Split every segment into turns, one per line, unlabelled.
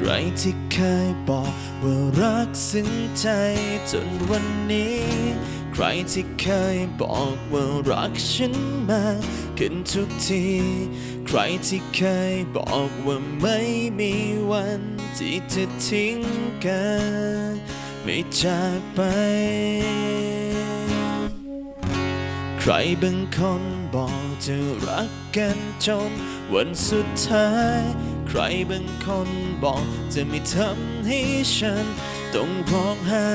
ใครที่เคยบอกว่ารักซึ้งใจจนวันนี้ ใครที่เคยบอกว่ารักฉันมาขึ้นทุกที ใครที่เคยบอกว่าไม่มีวันที่จะทิ้งกัน ไม่จากไป รบางคนบอกจะรักกันจนวันสุดท้าย ใครบางคนบอกจะไม่ทำให้ฉันต้องร้องไห้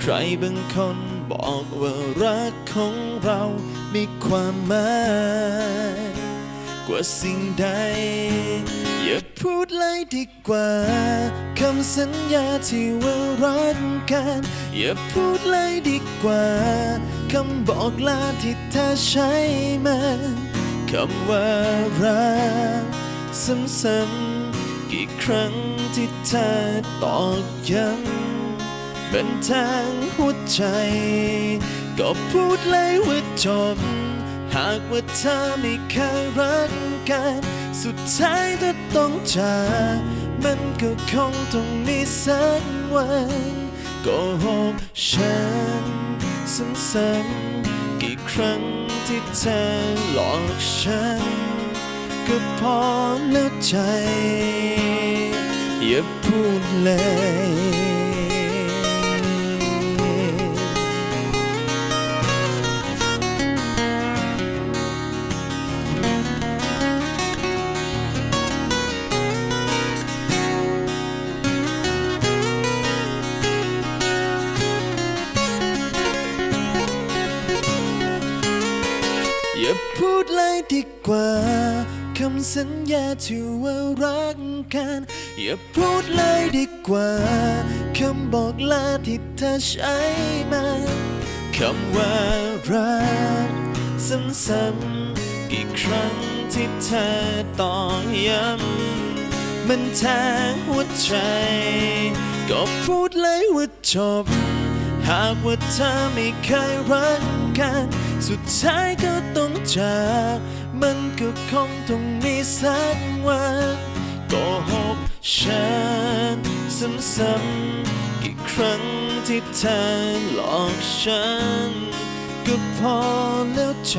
ใครบางคนบอกว่ารักของเรามีความหมายกว่าสิ่งใด อย่าพูดเลยดีกว่าคำสัญญาที่ว่ารักกันอย่าพูดเลยดีกว่าคำบอกลาที่เธอใช้มาคำว่ารักซ้ำๆกี่ครั้งที่เธอตอกย้ำเป็นทางหัวใจ ก็พูดเลยว่าจบหากว่าเธอไม่เคยรักกัน สุดท้ายถ้าต้องจากมันก็คงต้องมีสักวันก็หกฉันซ้ำๆกี่ครั้งที่เธอหลอกฉัน ก็พอแล้วใจ อย่าพูดเลย อย่าพูดเลยดีกว่า คำสัญญาที่ว่ารักกัน อย่าพูดเลยดีกว่า คำบอกลาที่เธอใช้มาคำว่ารักซ้ำๆกี่ครั้งที่เธอต้องย้ำมันแทงหัวใจ ก็พูดเลยว่าจบ หากว่าเธอไม่เคยรัก กัน สุดท้ายก็ต้องจากมันก็คงต้องมีสักวันก็หกฉันซ้ำๆกี่ครั้งที่เธอหลอกฉัน ก็พอแล้วใจ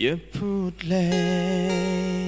อย่าพูดเลย